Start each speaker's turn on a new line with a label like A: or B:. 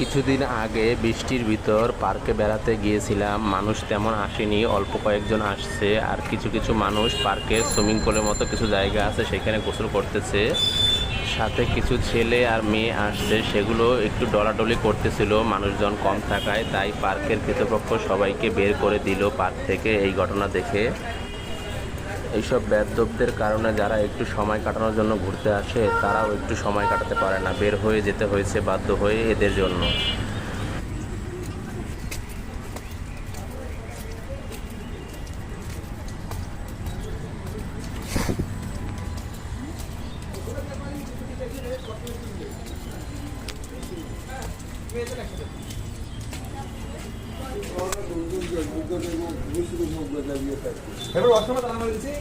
A: কিছুদিন আগে বৃষ্টির ভিতর পার্কে বেড়াতে গিয়েছিলাম। মানুষ তেমন আসেনি, অল্প কয়েকজন আসছে আর কিছু কিছু মানুষ পার্কের সুইমিং পুলের মতো কিছু জায়গা আছে সেখানে গোসল করতেছে। সাথে কিছু ছেলে আর মেয়ে আসছে, সেগুলো একটু ডলাডলি করতেছিল, মানুষজন কম থাকায়, তাই পার্কের কর্তৃপক্ষ সবাইকে বের করে দিল পার্ক থেকে এই ঘটনা দেখে। এইসব বেদবদের কারণে যারা একটু সময় কাটানোর জন্য ঘুরতে আসে, তারাও একটু সময় কাটাতে পারে না। বের হয়ে যেতে হয়েছে বাধ্য হয়ে এদের জন্য।
B: এবার অষ্টমে মেরে দিচ্ছি